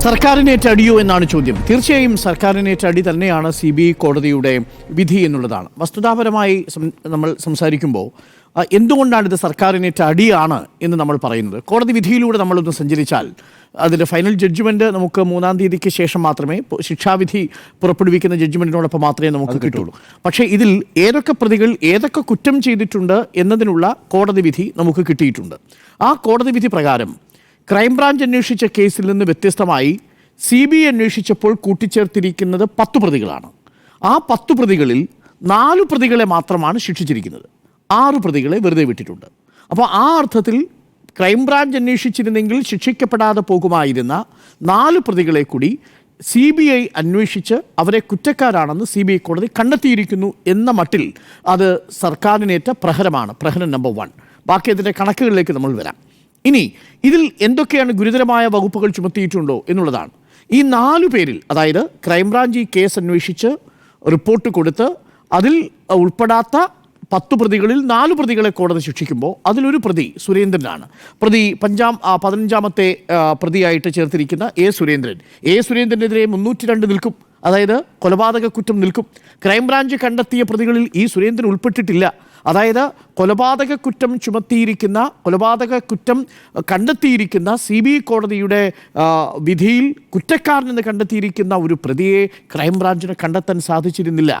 സർക്കാരിനേറ്റ അടിയോ എന്നാണ് ചോദ്യം. തീർച്ചയായും സർക്കാരിനേറ്റ അടി തന്നെയാണ് സി ബി ഐ കോടതിയുടെ വിധി എന്നുള്ളതാണ്. വസ്തുതാപരമായി നമ്മൾ സംസാരിക്കുമ്പോൾ എന്തുകൊണ്ടാണ് ഇത് സർക്കാരിനേറ്റ അടിയാണ് എന്ന് നമ്മൾ പറയുന്നത്? കോടതി വിധിയിലൂടെ നമ്മളൊന്ന് സഞ്ചരിച്ചാൽ അതിന്റെ ഫൈനൽ ജഡ്ജ്മെന്റ് നമുക്ക് മൂന്നാം തീയതിക്ക് ശേഷം മാത്രമേ ശിക്ഷാവിധി പുറപ്പെടുവിക്കുന്ന ജഡ്ജ്മെന്റിനോടൊപ്പം മാത്രമേ നമുക്ക് കിട്ടുള്ളൂ. പക്ഷേ ഇതിൽ ഏതൊക്കെ പ്രതികൾ ഏതൊക്കെ കുറ്റം ചെയ്തിട്ടുണ്ട് എന്നതിനുള്ള കോടതി വിധി നമുക്ക് കിട്ടിയിട്ടുണ്ട്. ആ കോടതി വിധി പ്രകാരം ക്രൈംബ്രാഞ്ച് അന്വേഷിച്ച കേസിൽ നിന്ന് വ്യത്യസ്തമായി സി ബി ഐ അന്വേഷിച്ചപ്പോൾ കൂട്ടിച്ചേർത്തിരിക്കുന്നത് പത്ത് പ്രതികളാണ്. ആ പത്ത് പ്രതികളിൽ നാല് പ്രതികളെ മാത്രമാണ് ശിക്ഷിച്ചിരിക്കുന്നത്. ആറ് പ്രതികളെ വെറുതെ വിട്ടിട്ടുണ്ട്. അപ്പോൾ ആ അർത്ഥത്തിൽ ക്രൈംബ്രാഞ്ച് അന്വേഷിച്ചിരുന്നെങ്കിൽ ശിക്ഷിക്കപ്പെടാതെ പോകുമായിരുന്ന നാല് പ്രതികളെ കൂടി സി ബി ഐ അന്വേഷിച്ച് അവരെ കുറ്റക്കാരാണെന്ന് സി ബി ഐ കോടതി കണ്ടെത്തിയിരിക്കുന്നു എന്ന മട്ടിൽ അത് സർക്കാരിനേറ്റ പ്രഹരമാണ്. പ്രഹരം നമ്പർ വൺ. ബാക്കി അതിന്റെ കണക്കുകളിലേക്ക് നമ്മൾ വരാം. ഇനി ഇതിൽ എന്തൊക്കെയാണ് ഗുരുതരമായ വകുപ്പുകൾ ചുമത്തിയിട്ടുണ്ടോ എന്നുള്ളതാണ്. ഈ നാലു പേരിൽ അതായത് ക്രൈംബ്രാഞ്ച് ഈ കേസ് അന്വേഷിച്ച് റിപ്പോർട്ട് കൊടുത്ത് അതിൽ ഉൾപ്പെടാത്ത പത്ത് പ്രതികളിൽ നാല് പ്രതികളെ കോടതി ശിക്ഷിക്കുമ്പോൾ അതിലൊരു പ്രതി സുരേന്ദ്രനാണ്. പ്രതി പഞ്ചാം പതിനഞ്ചാമത്തെ പ്രതിയായിട്ട് ചേർത്തിരിക്കുന്ന എ സുരേന്ദ്രൻ. എ സുരേന്ദ്രനെതിരെ മുന്നൂറ്റി രണ്ട് നിൽക്കും. അതായത് കൊലപാതക കുറ്റം നിൽക്കും. ക്രൈംബ്രാഞ്ച് കണ്ടെത്തിയ പ്രതികളിൽ ഈ സുരേന്ദ്രൻ ഉൾപ്പെട്ടിട്ടില്ല. അതായത് കൊലപാതക കുറ്റം ചുമത്തിയിരിക്കുന്ന കൊലപാതക കുറ്റം കണ്ടെത്തിയിരിക്കുന്ന സി ബി കോടതിയുടെ വിധിയിൽ കുറ്റക്കാരനെന്ന് കണ്ടെത്തിയിരിക്കുന്ന ഒരു പ്രതിയെ ക്രൈംബ്രാഞ്ചിന് കണ്ടെത്താൻ സാധിച്ചിരുന്നില്ല.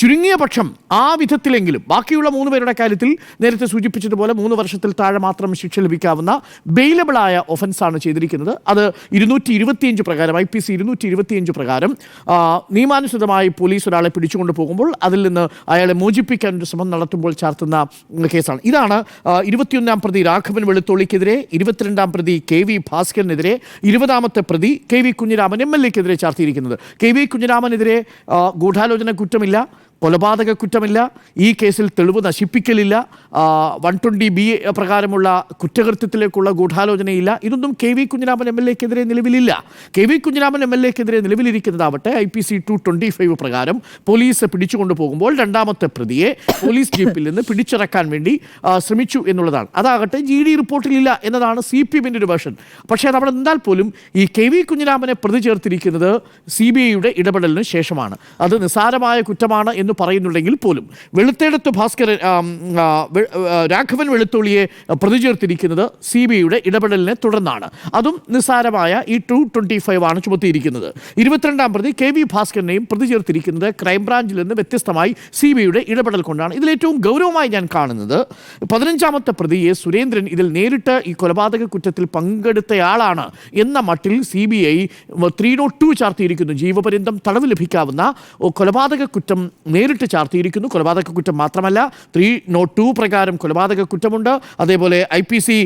ചുരുങ്ങിയ പക്ഷം ആ വിധത്തിലെങ്കിലും ബാക്കിയുള്ള മൂന്ന് പേരുടെ കാര്യത്തിൽ നേരത്തെ സൂചിപ്പിച്ചതുപോലെ മൂന്ന് വർഷത്തിൽ താഴെ മാത്രം ശിക്ഷ ലഭിക്കാവുന്ന ബെയിലബിളായ ഒഫൻസാണ് ചെയ്തിരിക്കുന്നത്. അത് ഇരുന്നൂറ്റി ഇരുപത്തിയഞ്ച് പ്രകാരം ഐ പി സി ഇരുന്നൂറ്റി ഇരുപത്തിയഞ്ച് പ്രകാരം നിയമാനുസൃതമായി പോലീസ് ഒരാളെ പിടിച്ചുകൊണ്ട് പോകുമ്പോൾ അതിൽ നിന്ന് അയാളെ മോചിപ്പിക്കാൻ ഒരു ശ്രമം നടത്തുമ്പോൾ ചാർത്തുന്ന കേസാണ്. ഇതാണ് ഇരുപത്തിയൊന്നാം പ്രതി രാഘവൻ വെളുത്തോളിക്കെതിരെ ഇരുപത്തിരണ്ടാം പ്രതി കെ വി ഭാസ്കരനെതിരെ ഇരുപതാമത്തെ പ്രതി K V Kunhiraman M L എക്കെതിരെ ചാർത്തിയിരിക്കുന്നത്. കെ വി കുഞ്ഞിരാമനെതിരെ ഗൂഢാലോചന കുറ്റമില്ല. കൊലപാതക കുറ്റമില്ല ഈ കേസിൽ തെളിവ് നശിപ്പിക്കലില്ല. വൺ ട്വന്റി ബി പ്രകാരമുള്ള കുറ്റകൃത്യത്തിലേക്കുള്ള ഗൂഢാലോചനയില്ല. ഇതൊന്നും K V Kunhiraman M L എക്കെതിരെ നിലവിലില്ല. K V Kunhiraman M L എക്കെതിരെ നിലവിലിരിക്കുന്നതാവട്ടെ I P C two twenty five പ്രകാരം പോലീസ് പിടിച്ചുകൊണ്ടു പോകുമ്പോൾ രണ്ടാമത്തെ പ്രതിയെ പോലീസ് ജീപ്പിൽ നിന്ന് പിടിച്ചിറക്കാൻ വേണ്ടി ശ്രമിച്ചു എന്നുള്ളതാണ്. അതാകട്ടെ ജി ഡി റിപ്പോർട്ടിലില്ല എന്നതാണ് സി പി എമ്മിന്റെ ഒരു വേർഷൻ. പക്ഷേ നമ്മൾ എന്നാൽ പോലും ഈ കെ വി കുഞ്ഞിരാമനെ പ്രതി ചേർത്തിരിക്കുന്നത് സി ബി ഐയുടെ ഇടപെടലിന് ശേഷമാണ്. അത് നിസ്സാരമായ കുറ്റമാണ് എന്ന് പറയുന്നുണ്ടെങ്കിൽ പോലും വെളുത്തേടത്ത് ഭാസ്കരൻ രാഘവൻ വെളുത്തുള്ളിയെ പ്രതി ചേർത്തിരിക്കുന്നത് സി ബി ഐയുടെ ഇടപെടലിനെ തുടർന്നാണ്. അതും നിസ്സാരമായ ഈ ടു ട്വന്റി ഫൈവ് ആണ് ചുമത്തിയിരിക്കുന്നത്. ഇരുപത്തിരണ്ടാം പ്രതി കെ വി ഭാസ്കരനെയും പ്രതി ചേർത്തിരിക്കുന്നത് ക്രൈംബ്രാഞ്ചിൽ നിന്ന് വ്യത്യസ്തമായി സി ബി ഐയുടെ ഇടപെടൽ കൊണ്ടാണ്. ഇതിലേറ്റവും ഗൗരവമായി ഞാൻ കാണുന്നത് പതിനഞ്ചാമത്തെ പ്രതി സുരേന്ദ്രൻ ഇതിൽ നേരിട്ട് ഈ കൊലപാതക കുറ്റത്തിൽ പങ്കെടുത്തയാളാണ് എന്ന മട്ടിൽ C B I three nought two ചാർത്തിയിരിക്കുന്നു. ജീവപര്യന്തം തടവ് ലഭിക്കാവുന്ന കൊലപാതക കുറ്റം നേരിട്ട് ചാർത്തിയിരിക്കുന്നു. കൊലപാതക കുറ്റം മാത്രമല്ല ത്രീ നോട്ട് ടു പ്രകാരം കൊലപാതക കുറ്റമുണ്ട്. അതേപോലെ I P C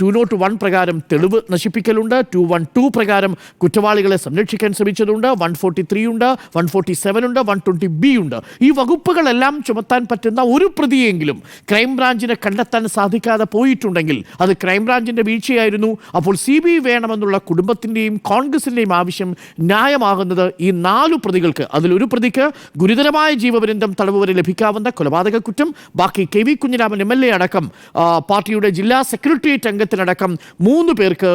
two nought one പ്രകാരം തെളിവ് നശിപ്പിക്കലുണ്ട്. ടു വൺ ടു പ്രകാരം കുറ്റവാളികളെ സംരക്ഷിക്കാൻ ശ്രമിച്ചതുണ്ട്. വൺ ഫോർട്ടി ത്രീ ഉണ്ട് വൺ ഫോർട്ടി സെവൻ ഉണ്ട് വൺ ട്വന്റി ബി ഉണ്ട്. ഈ വകുപ്പുകളെല്ലാം ചുമത്താൻ പറ്റുന്ന ഒരു പ്രതിയെങ്കിലും ക്രൈംബ്രാഞ്ചിനെ കണ്ടെത്താൻ സാധിക്കാതെ പോയിട്ടുണ്ടെങ്കിൽ അത് ക്രൈംബ്രാഞ്ചിന്റെ വീഴ്ചയായിരുന്നു. അപ്പോൾ സി ബി വേണമെന്നുള്ള കുടുംബത്തിന്റെയും കോൺഗ്രസിന്റെയും ആവശ്യം ന്യായമാകുന്നത് ഈ നാലു പ്രതികൾക്ക് അതിലൊരു പ്രതിക്ക് ഗുരുതരമായ ജീവപര്യന്തം തടവ് വരെ ലഭിക്കാവുന്ന കൊലപാതക കുറ്റം. ബാക്കി K V Kunhiraman M L A അടക്കം പാർട്ടിയുടെ ജില്ലാ സെക്രട്ടേറിയറ്റ് അംഗത്തിനടക്കം മൂന്ന് പേർക്ക്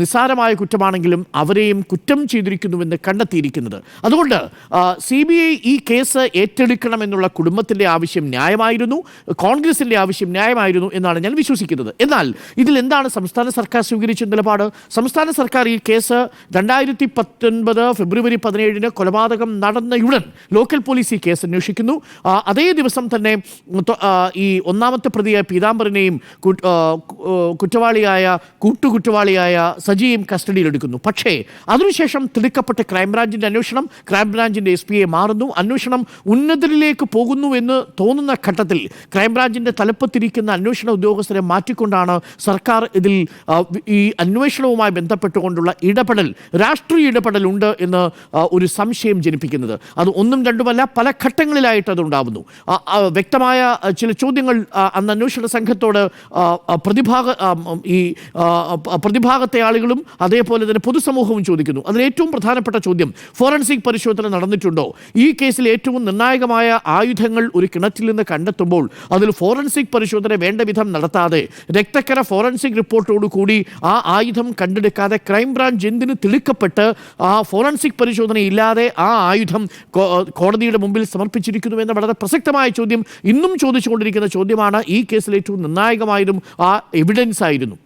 നിസ്സാരമായ കുറ്റമാണെങ്കിലും അവരെയും കുറ്റം ചെയ്തിരിക്കുന്നുവെന്ന് കണ്ടെത്തിയിരിക്കുന്നത്. അതുകൊണ്ട് സി ബി ഐ ഈ കേസ് ഏറ്റെടുക്കണമെന്നുള്ള കുടുംബത്തിന്റെ ആവശ്യം ന്യായമായിരുന്നു കോൺഗ്രസിന്റെ ആവശ്യം ന്യായമായിരുന്നു എന്നാണ് ഞാൻ വിശ്വസിക്കുന്നത്. എന്നാൽ ഇതിൽ എന്താണ് സംസ്ഥാന സർക്കാർ സ്വീകരിച്ച നിലപാട്? സംസ്ഥാന സർക്കാർ ഈ കേസ് രണ്ടായിരത്തി പത്തൊൻപത് ഫെബ്രുവരി പതിനേഴിന് കൊലപാതകം നടന്നയുടൻ ലോക്കൽ പോലീസ് ഈ കേസ് അന്വേഷിക്കുന്നു. അതേ ദിവസം തന്നെ ഈ ഒന്നാമത്തെ പ്രതിയായ പീതാംബരനെയും കുറ്റവാളിയായ കൂട്ടുകുറ്റവാളിയായ സജിയെയും കസ്റ്റഡിയിലെടുക്കുന്നു. പക്ഷേ അതിനുശേഷം തിടുക്കപ്പെട്ട ക്രൈംബ്രാഞ്ചിന്റെ അന്വേഷണം ക്രൈംബ്രാഞ്ചിന്റെ എസ് പിയെ മാറുന്നു. അന്വേഷണം ഉന്നതരിലേക്ക് പോകുന്നു എന്ന് തോന്നുന്ന ഘട്ടത്തിൽ ക്രൈംബ്രാഞ്ചിന്റെ തലപ്പത്തിരിക്കുന്ന അന്വേഷണ ഉദ്യോഗസ്ഥരെ മാറ്റിക്കൊണ്ടാണ് സർക്കാർ ഇതിൽ ഈ അന്വേഷണവുമായി ബന്ധപ്പെട്ടുകൊണ്ടുള്ള ഇടപെടൽ രാഷ്ട്രീയ ഇടപെടലുണ്ട് എന്ന് ഒരു സംശയം ജനിപ്പിക്കുന്നത്. അത് ഒന്നും രണ്ടുമല്ല പല ഘട്ടങ്ങളിലായിട്ട് അതുണ്ടാവുന്നു. വ്യക്തമായ ചില ചോദ്യങ്ങൾ അന്ന് അന്വേഷണ സംഘത്തോട് പ്രതിഭാഗ ഈ പ്രതിഭാഗത്തെ ആളുകളും അതേപോലെ തന്നെ പൊതുസമൂഹവും ചോദിക്കുന്നു. അതിൽ ഏറ്റവും പ്രധാനപ്പെട്ട ചോദ്യം ഫോറൻസിക് പരിശോധന നടന്നിട്ടുണ്ടോ? ഈ കേസിൽ ഏറ്റവും നിർണായകമായ ആയുധങ്ങൾ ഒരു കിണറ്റിൽ നിന്ന് കണ്ടെത്തുമ്പോൾ അതിൽ ഫോറൻസിക് പരിശോധന വേണ്ട വിധം നടത്താതെ രക്തക്കര ഫോറൻസിക് റിപ്പോർട്ടോടുകൂടി ആ ആയുധം കണ്ടെടുക്കാതെ ക്രൈംബ്രാഞ്ച് എന്തിന് തിളുക്കപ്പെട്ട് ആ ഫോറൻസിക് പരിശോധന ഇല്ലാതെ ആ ആയുധം കോടതിയുടെ മുമ്പിൽ സമർപ്പിച്ചിരിക്കുന്നു എന്ന വളരെ പ്രസക്തമായ ചോദ്യം ഇന്നും ചോദിച്ചുകൊണ്ടിരിക്കുന്ന ചോദ്യമാണ് ഈ കേസിൽ ഏറ്റവും നിർണായകമായതും ആ എവിഡൻസ് ആയിരുന്നു.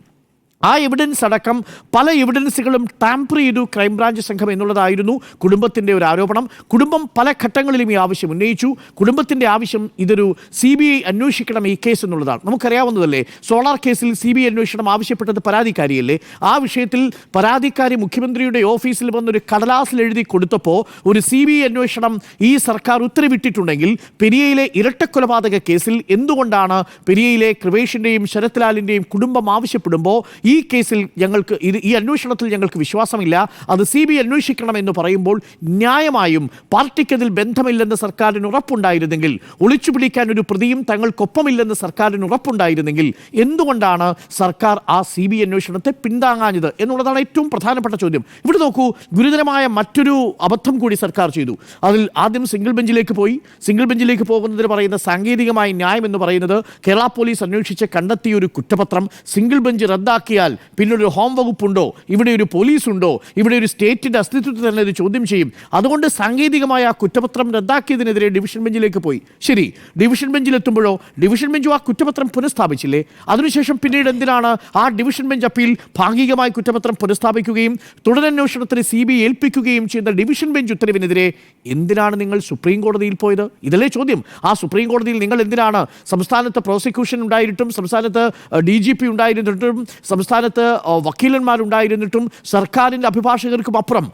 ആ എവിഡൻസ് അടക്കം പല എവിഡൻസുകളും ടാമ്പർ ചെയ്തു ക്രൈംബ്രാഞ്ച് സംഘം എന്നുള്ളതായിരുന്നു കുടുംബത്തിന്റെ ഒരു ആരോപണം. കുടുംബം പല ഘട്ടങ്ങളിലും ഈ ആവശ്യം ഉന്നയിച്ചു. കുടുംബത്തിന്റെ ആവശ്യം ഇതൊരു സി ബി ഐ അന്വേഷിക്കണം ഈ കേസ് എന്നുള്ളതാണ്. നമുക്കറിയാവുന്നതല്ലേ സോളാർ കേസിൽ സി ബി ഐ അന്വേഷണം ആവശ്യപ്പെട്ടത് പരാതിക്കാരിയല്ലേ? ആ വിഷയത്തിൽ പരാതിക്കാരി മുഖ്യമന്ത്രിയുടെ ഓഫീസിൽ വന്നൊരു കടലാസിൽ എഴുതി കൊടുത്തപ്പോൾ ഒരു സി ബി ഐ അന്വേഷണം ഈ സർക്കാർ ഉത്തരവിട്ടിട്ടുണ്ടെങ്കിൽ പെരിയയിലെ ഇരട്ടക്കൊലപാതക കേസിൽ എന്തുകൊണ്ടാണ് പെരിയയിലെ കൃപേഷിന്റെയും ശരത്ലാലിന്റെയും കുടുംബം ആവശ്യപ്പെടുമ്പോൾ ഈ കേസിൽ ഞങ്ങൾക്ക് ഇത് ഈ അന്വേഷണത്തിൽ ഞങ്ങൾക്ക് വിശ്വാസമില്ല. അത് സി ബി അന്വേഷിക്കണം എന്ന് പറയുമ്പോൾ ന്യായമായും പാർട്ടിക്കതിൽ ബന്ധമില്ലെന്ന് സർക്കാരിന് ഉറപ്പുണ്ടായിരുന്നെങ്കിൽ ഒളിച്ചുപിടിക്കാൻ ഒരു പ്രതിയും തങ്ങൾക്കൊപ്പമില്ലെന്ന് സർക്കാരിന് ഉറപ്പുണ്ടായിരുന്നെങ്കിൽ എന്തുകൊണ്ടാണ് സർക്കാർ ആ സി ബി അന്വേഷണത്തെ പിന്താങ്ങാഞ്ഞത് എന്നുള്ളതാണ് ഏറ്റവും പ്രധാനപ്പെട്ട ചോദ്യം. ഇവിടെ നോക്കൂ ഗുരുതരമായ മറ്റൊരു അബദ്ധം കൂടി സർക്കാർ ചെയ്തു. അതിൽ ആദ്യം സിംഗിൾ ബെഞ്ചിലേക്ക് പോയി. സിംഗിൾ ബെഞ്ചിലേക്ക് പോകുന്നതിന് പറയുന്ന സാങ്കേതികമായ ന്യായം എന്ന് പറയുന്നത് കേരള പോലീസ് അന്വേഷിച്ച് കണ്ടെത്തിയ ഒരു കുറ്റപത്രം സിംഗിൾ ബെഞ്ച് റദ്ദാക്കിയാൽ പിന്നെ ഒരു ഹോം വകുപ്പുണ്ടോ? ഇവിടെ ഒരു പോലീസ് ഉണ്ടോ ഇവിടെ ഒരു സ്റ്റേറ്റിന്റെ അസ്തിത്വത്തെ തന്നെ ഇത് ചോദ്യം ചെയ്യും. അതുകൊണ്ട് സാങ്കേതികമായ ആ കുറ്റപത്രം റദ്ദാക്കിയതിനെതിരെ ഡിവിഷൻ ബെഞ്ചിലേക്ക് പോയി. ശരി ഡിവിഷൻ ബെഞ്ചിലെത്തുമ്പോഴോ ഡിവിഷൻ ബെഞ്ചും ആ കുറ്റപത്രം പുനഃസ്ഥാപിച്ചില്ലേ? അതിനുശേഷം പിന്നീട് എന്തിനാണ് ആ ഡിവിഷൻ ബെഞ്ച് അപ്പീൽ ഭാഗികമായി കുറ്റപത്രം പുനഃസ്ഥാപിക്കുകയും തുടരന്വേഷണത്തിന് സി ബി ഏൽപ്പിക്കുകയും ചെയ്യുന്ന ഡിവിഷൻ ബെഞ്ച് ഉത്തരവിനെതിരെ എന്തിനാണ് നിങ്ങൾ സുപ്രീം കോടതിയിൽ പോയത്? ഇതല്ലേ ചോദ്യം. ആ സുപ്രീം കോടതിയിൽ നിങ്ങൾ എന്തിനാണ് സംസ്ഥാനത്ത് പ്രോസിക്യൂഷൻ ഉണ്ടായിട്ടും സംസ്ഥാനത്ത് ഡി ജി പി ഉണ്ടായിരുന്നിട്ടും സംസ്ഥാനത്ത് വക്കീലന്മാരുണ്ടായിരുന്നിട്ടും സർക്കാരിന്റെ അഭിഭാഷകർക്കും അപ്പുറം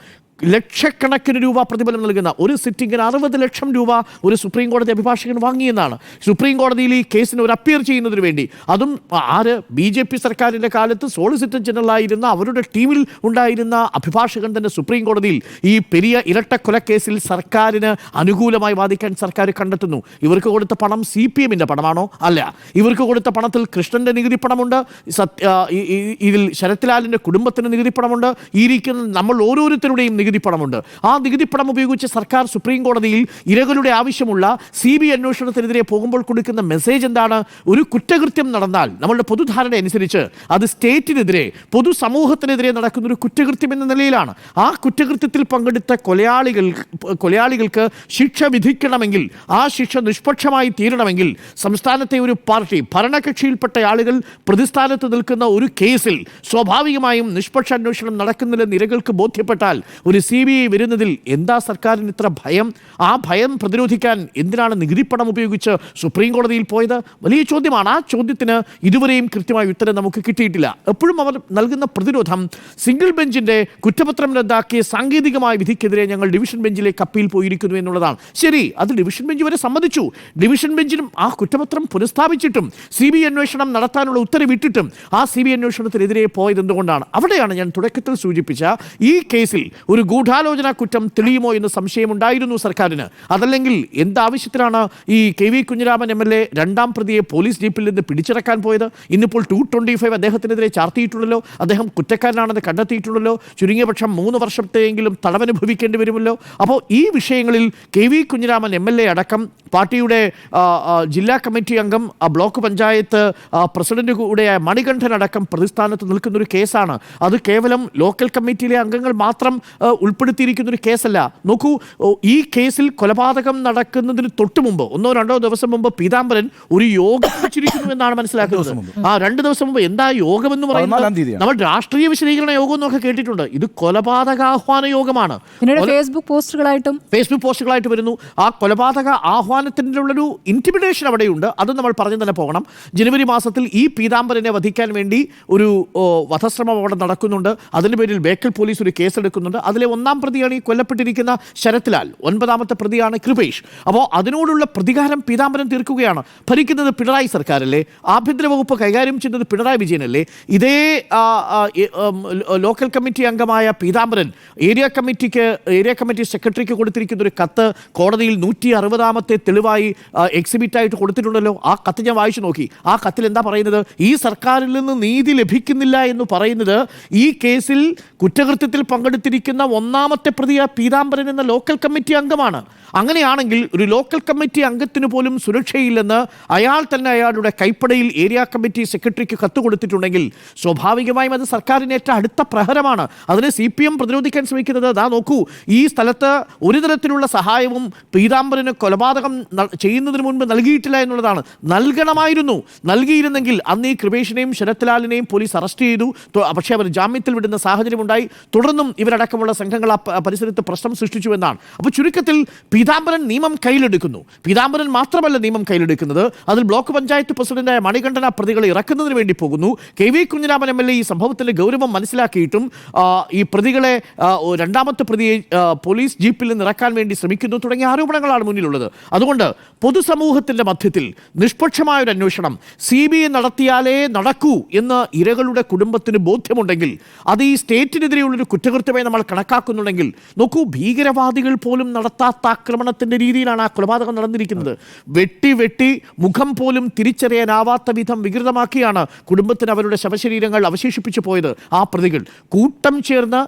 ലക്ഷക്കണക്കിന് രൂപ പ്രതിഫലം നൽകുന്ന ഒരു സിറ്റിംഗിന് അറുപത് ലക്ഷം രൂപ ഒരു സുപ്രീം കോടതി അഭിഭാഷകൻ വാങ്ങിയെന്നാണ്. സുപ്രീം കോടതിയിൽ ഈ കേസിന് ഒരു അപ്പിയർ ചെയ്യുന്നതിന് വേണ്ടി. അതും ആര്? ബി ജെ പി സർക്കാരിന്റെ കാലത്ത് സോളിസിറ്റർ ജനറലായിരുന്ന അവരുടെ ടീമിൽ ഉണ്ടായിരുന്ന അഭിഭാഷകൻ തന്നെ സുപ്രീം കോടതിയിൽ ഈ പെരിയ ഇരട്ട കേസിൽ സർക്കാരിന് അനുകൂലമായി വാദിക്കാൻ സർക്കാർ കണ്ടെത്തുന്നു. ഇവർക്ക് കൊടുത്ത പണം സി പി എമ്മിന്റെ പണമാണോ? അല്ല. ഇവർക്ക് കൊടുത്ത പണത്തിൽ കൃഷ്ണന്റെ നികുതി പണമുണ്ട്. സത്യ ഇതിൽ ശരത്ലാലിന്റെ കുടുംബത്തിന് നികുതി പണമുണ്ട്. ഈ ഇരിക്കുന്ന നമ്മൾ ഓരോരുത്തരുടെയും നികുതി പണമുണ്ട് ആ നികുതി പണം ഉപയോഗിച്ച് സർക്കാർ സുപ്രീം കോടതിയിൽ ഇരകളുടെ ആവശ്യമുള്ള സി ബി അന്വേഷണത്തിനെതിരെ പോകുമ്പോൾ കൊടുക്കുന്ന മെസ്സേജ് എന്താണ്? ഒരു കുറ്റകൃത്യം നടന്നാൽ നമ്മളുടെ പൊതുധാരണ അനുസരിച്ച് അത് സ്റ്റേറ്റിനെതിരെ പൊതുസമൂഹത്തിനെതിരെ നടക്കുന്ന ഒരു കുറ്റകൃത്യം എന്ന നിലയിലാണ്. ആ കുറ്റകൃത്യത്തിൽ പങ്കെടുത്ത കൊലയാളികൾ കൊലയാളികൾക്ക് ശിക്ഷ വിധിക്കണമെങ്കിൽ ആ ശിക്ഷ നിഷ്പക്ഷമായി തീരണമെങ്കിൽ സംസ്ഥാനത്തെ ഒരു പാർട്ടി ഭരണകക്ഷിയിൽപ്പെട്ട ആളുകൾ പ്രതിസ്ഥാനത്ത് നിൽക്കുന്ന ഒരു കേസിൽ സ്വാഭാവികമായും നിഷ്പക്ഷ അന്വേഷണം നടക്കുന്നില്ലെന്ന് ഇരകൾക്ക് ബോധ്യപ്പെട്ടാൽ ഒരു സി ബി ഐ വരുന്നതിൽ എന്താ സർക്കാരിന് ഇത്ര ഭയം? ആ ഭയം പ്രതിരോധിക്കാൻ എന്തിനാണ് നികുതിപ്പണം ഉപയോഗിച്ച് സുപ്രീം കോടതിയിൽ പോയത്? വലിയ ചോദ്യമാണ്. ആ ചോദ്യത്തിന് ഇതുവരെയും കൃത്യമായ ഉത്തരം നമുക്ക് കിട്ടിയിട്ടില്ല. എപ്പോഴും അവർ നൽകുന്ന പ്രതിരോധം സിംഗിൾ ബെഞ്ചിന്റെ കുറ്റപത്രം റദ്ദാക്കിയ സാങ്കേതികമായ വിധിക്കെതിരെ ഞങ്ങൾ ഡിവിഷൻ ബെഞ്ചിലേക്ക് അപ്പീൽ പോയിരിക്കുന്നു എന്നുള്ളതാണ്. ശരി അത് ഡിവിഷൻ ബെഞ്ച് വരെ സമ്മതിച്ചു. ഡിവിഷൻ ബെഞ്ചിനും ആ കുറ്റപത്രം പുനഃസ്ഥാപിച്ചിട്ടും സി ബി അന്വേഷണം നടത്താനുള്ള ഉത്തരവിട്ടിട്ടും ആ സി ബി അന്വേഷണത്തിനെതിരെ പോയത് എന്തുകൊണ്ടാണ് അവിടെയാണ് ഞാൻ തുടക്കത്തിൽ സൂചിപ്പിച്ച ഈ കേസിൽ ഒരു ഗൂഢാലോചന കുറ്റം തെളിയുമോ എന്ന് സംശയമുണ്ടായിരുന്നു സർക്കാരിന്. അതല്ലെങ്കിൽ എന്താവശ്യത്തിലാണ് ഈ K V Kunhiraman M L A രണ്ടാം പ്രതിയെ പോലീസ് ജീപ്പിൽ നിന്ന് പിടിച്ചിറക്കാൻ പോയത്? ഇന്നിപ്പോൾ ടു ട്വന്റി ഫൈവ് അദ്ദേഹത്തിനെതിരെ ചാർത്തിയിട്ടുണ്ടല്ലോ. അദ്ദേഹം കുറ്റക്കാരനാണെന്ന് കണ്ടെത്തിയിട്ടുണ്ടല്ലോ. ചുരുങ്ങിയ പക്ഷം മൂന്ന് വർഷത്തെയെങ്കിലും തടവനുഭവിക്കേണ്ടി വരുമല്ലോ. അപ്പോൾ ഈ വിഷയങ്ങളിൽ K V Kunhiraman M L A അടക്കം പാർട്ടിയുടെ ജില്ലാ കമ്മിറ്റി അംഗം ബ്ലോക്ക് പഞ്ചായത്ത് പ്രസിഡന്റ് കൂടെയായ മണികണ്ഠൻ അടക്കം പ്രതിസ്ഥാനത്ത് നിൽക്കുന്ന ഒരു കേസാണ്. അത് കേവലം ലോക്കൽ കമ്മിറ്റിയിലെ അംഗങ്ങൾ മാത്രം ഉൾപ്പെടുത്തിയിരിക്കുന്ന ഒരു കേസല്ല. നോക്കൂ ഈ കേസിൽ കൊലപാതകം നടക്കുന്നതിന് തൊട്ട് മുമ്പ് ഒന്നോ രണ്ടോ ദിവസം മുമ്പ് പീതാംബരൻ ഒരു യോഗം വെച്ചിരിക്കുന്നു എന്നാണ് മനസ്സിലാക്കുന്നത്. ആ രണ്ട് ദിവസം മുമ്പ് എന്താ യോഗം എന്ന് പറയുന്നത്? നമ്മൾ രാഷ്ട്രീയ വിശദീകരണ യോഗം എന്നൊക്കെ കേട്ടിട്ടുണ്ട്. ഇത് കൊലപാതക ആഹ്വാന യോഗമാണ് ഫേസ്ബുക്ക് പോസ്റ്റുകളായിട്ടും ഫേസ്ബുക്ക് പോസ്റ്റുകളായിട്ട് വരുന്നു. ആ കൊലപാതക ആഹ്വാനത്തിന്റെ ഉള്ളൊരു ഇന്റിമിഡേഷൻ അവിടെയുണ്ട്. അത് നമ്മൾ പറഞ്ഞു തന്നെ പോകണം. ജനുവരി മാസത്തിൽ ഈ പീതാംബരനെ വധിക്കാൻ വേണ്ടി ഒരു വധശ്രമം അവിടെ നടക്കുന്നുണ്ട്. അതിന് പേരിൽ ബേക്കൽ പോലീസ് ഒരു കേസെടുക്കുന്നുണ്ട്. അതിലെ ഒന്നാം പ്രതിയാണ് ഈ കൊല്ലപ്പെട്ടിരിക്കുന്ന ശരത്ലാൽ. ഒൻപതാമത്തെ പ്രതിയാണ് കൃപേഷ്. അപ്പോൾ അതിനോടുള്ള പ്രതികാരം പീതാംബരൻ തീർക്കുകയാണ്. ഭരിക്കുന്നത് പിണറായി സർക്കാരല്ലേ? ആഭ്യന്തര വകുപ്പ് കൈകാര്യം ചെയ്യുന്നത് പിണറായി വിജയനല്ലേ? ഇതേ ലോക്കൽ കമ്മിറ്റി അംഗമായ പീതാംബരൻ ഏരിയ കമ്മിറ്റിക്ക് ഏരിയ കമ്മിറ്റി സെക്രട്ടറിക്ക് കൊടുത്തിരിക്കുന്ന ഒരു കത്ത് കോടതിയിൽ നൂറ്റി അറുപതാമത്തെ തെളിവായി എക്സിബിറ്റായിട്ട് കൊടുത്തിട്ടുണ്ടല്ലോ. ആ കത്ത് ഞാൻ വായിച്ചു നോക്കി. ആ കത്തിൽ എന്താ പറയുന്നത്? ഈ സർക്കാരിൽ നിന്ന് നീതി ലഭിക്കുന്നില്ല എന്ന് പറയുന്നത് ഈ കേസിൽ കുറ്റകൃത്യത്തിൽ പങ്കെടുത്തിരിക്കുന്ന ഒന്നാമത്തെ പ്രതിയ പീതാംബരൻ എന്ന ലോക്കൽ കമ്മിറ്റി അംഗമാണ്. അങ്ങനെയാണെങ്കിൽ ഒരു ലോക്കൽ കമ്മിറ്റി അംഗത്തിന് പോലും സുരക്ഷയില്ലെന്ന് അയാൾ തന്നെ അയാളുടെ കൈപ്പടയിൽ ഏരിയ കമ്മിറ്റി സെക്രട്ടറിക്ക് കത്ത് കൊടുത്തിട്ടുണ്ടെങ്കിൽ സ്വാഭാവികമായും അത് സർക്കാരിനേറ്റ അടുത്ത പ്രഹരമാണ്. അതിനെ സി പി എം പ്രതിരോധിക്കാൻ ശ്രമിക്കുന്നത് അതാ നോക്കൂ ഈ സ്ഥലത്ത് ഒരു തരത്തിലുള്ള സഹായവും പീതാംബരന് കൊലപാതകം ചെയ്യുന്നതിന് മുൻപ് നൽകിയിട്ടില്ല എന്നുള്ളതാണ്. നൽകണമായിരുന്നു. നൽകിയിരുന്നെങ്കിൽ അന്ന് ഈ കൃപേഷിനെയും ശരത്ലാലിനെയും പോലീസ് അറസ്റ്റ് ചെയ്തു. പക്ഷേ അവർ ജാമ്യത്തിൽ വിടുന്ന സാഹചര്യമുണ്ടായി. തുടർന്നും ഇവരടക്കമുള്ള സംഘങ്ങൾ ആ പരിസരത്ത് പ്രശ്നം സൃഷ്ടിച്ചു എന്നാണ്. അപ്പോൾ ചുരുക്കത്തിൽ പീതാംബരൻ നിയമം കയ്യിലെടുക്കുന്നു. പീതാംബരൻ മാത്രമല്ല നിയമം കയ്യിലെടുക്കുന്നത്. അതിൽ ബ്ലോക്ക് പഞ്ചായത്ത് പ്രസിഡന്റായ മണികണ്ഠന പ്രതികളെ ഇറക്കുന്നതിന് വേണ്ടി പോകുന്നു. K V Kunhiraman M L A ഈ സംഭവത്തിന്റെ ഗൗരവം മനസ്സിലാക്കിയിട്ടും ഈ പ്രതികളെ രണ്ടാമത്തെ പ്രതിയെ പോലീസ് ജീപ്പിൽ നിന്ന് ഇറക്കാൻ വേണ്ടി ശ്രമിക്കുന്നു തുടങ്ങിയ ആരോപണങ്ങളാണ് മുന്നിലുള്ളത്. അതുകൊണ്ട് പൊതുസമൂഹത്തിന്റെ മധ്യത്തിൽ നിഷ്പക്ഷമായ ഒരു അന്വേഷണം സി ബി ഐ നടത്തിയാലേ നടക്കൂ എന്ന് ഇരകളുടെ കുടുംബത്തിന് ബോധ്യമുണ്ടെങ്കിൽ അത് ഈ സ്റ്റേറ്റിനെതിരെയുള്ളൊരു കുറ്റകൃത്യമായി നമ്മൾ കണക്കാക്കുന്നുണ്ടെങ്കിൽ നോക്കൂ ഭീകരവാദികൾ പോലും നടത്താത്ത ആക്രമണത്തിന്റെ രീതിയിലാണ് ആ കൊലപാതകം നടന്നിരിക്കുന്നത്. വെട്ടി വെട്ടി മുഖം പോലും തിരിച്ചറിയാനാവാത്ത വിധം വികൃതമാക്കിയാണ് കുടുംബത്തിന് അവരുടെ ശവശരീരങ്ങൾ അവശേഷിപ്പിച്ചു പോയത് ആ പ്രതികൾ. കൂട്ടം ചേർന്ന്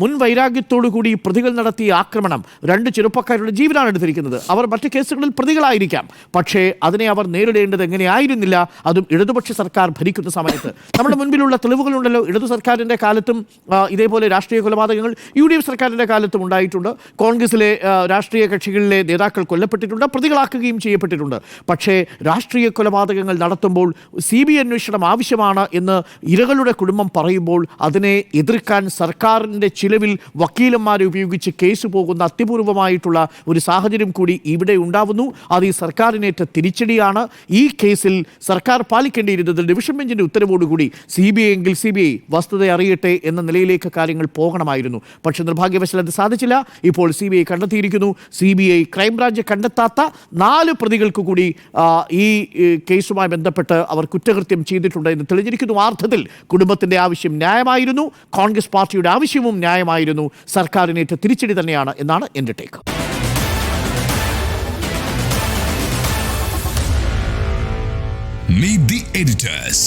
മുൻ വൈരാഗ്യത്തോടു കൂടി പ്രതികൾ നടത്തിയ ആക്രമണം രണ്ട് ചെറുപ്പക്കാരുടെ ജീവനാണ് എടുത്തിരിക്കുന്നത്. അവർ മറ്റു കേസുകളിൽ പ്രതികളായിരിക്കാം. പക്ഷേ അതിനെ അവർ നേരിടേണ്ടത് എങ്ങനെയായിരുന്നില്ല അതും ഇടതുപക്ഷ സർക്കാർ ഭരിക്കുന്ന സമയത്ത്. നമ്മുടെ മുൻപിലുള്ള തെളിവുകളുണ്ടല്ലോ. ഇടതു സർക്കാരിന്റെ കാലത്തും ഇതേപോലെ രാഷ്ട്രീയ കൊലപാതകങ്ങൾ യു ഡി എഫ് സർക്കാരിന്റെ കാലത്തും ഉണ്ടായിട്ടുണ്ട്. കോൺഗ്രസിലെ രാഷ്ട്രീയ കക്ഷികളിലെ നേതാക്കൾ കൊല്ലപ്പെട്ടിട്ടുണ്ട് പ്രതികളാക്കുകയും ചെയ്യപ്പെട്ടിട്ടുണ്ട്. പക്ഷേ രാഷ്ട്രീയ കൊലപാതകങ്ങൾ നടത്തുമ്പോൾ സി ബി അന്വേഷണം ആവശ്യമാണ് എന്ന് ഇരകളുടെ കുടുംബം പറയുമ്പോൾ അതിനെ എതിർക്കാൻ സർക്കാരിന്റെ ചിലവിൽ വക്കീലന്മാരെ ഉപയോഗിച്ച് കേസ് പോകുന്ന അത്യപൂർവമായിട്ടുള്ള ഒരു സാഹചര്യം കൂടി ഇവിടെ ഉണ്ടാവുന്നു. അത് ഈ സർക്കാരിനേറ്റ തിരിച്ചടിയാണ്. ഈ കേസിൽ സർക്കാർ പാലിക്കേണ്ടിയിരുന്നത് ഡിവിഷൻ ബെഞ്ചിന്റെ ഉത്തരവോടുകൂടി സി ബി ഐ എങ്കിൽ സി ബി ഐ വസ്തുത അറിയട്ടെ എന്ന നിലയിലേക്ക് കാര്യങ്ങൾ പോകണമായിരുന്നു. പക്ഷേ നിർഭാഗ്യവശാൽ അത് സാധിച്ചില്ല. ഇപ്പോൾ സി ബി ഐ കണ്ടെത്തിയിരിക്കുന്നു. C B I crime branch കണ്ടെത്താത്ത നാല് പ്രതികൾക്ക് കൂടി ഈ കേസുമായി ബന്ധപ്പെട്ട് അവർ കുറ്റകൃത്യം ചെയ്തിട്ടുണ്ട് എന്ന് തെളിഞ്ഞിരിക്കുന്നു അർത്ഥത്തിൽ കുടുംബത്തിന്റെ ആവശ്യം ന്യായമായിരുന്നു കോൺഗ്രസ് പാർട്ടിയുടെ ആവശ്യവും ന്യായമായിരുന്നു സർക്കാരിനേറ്റ തിരിച്ചടി തന്നെയാണ് എന്നാണ് എന്റെ ടേക്ക് Meet the editors.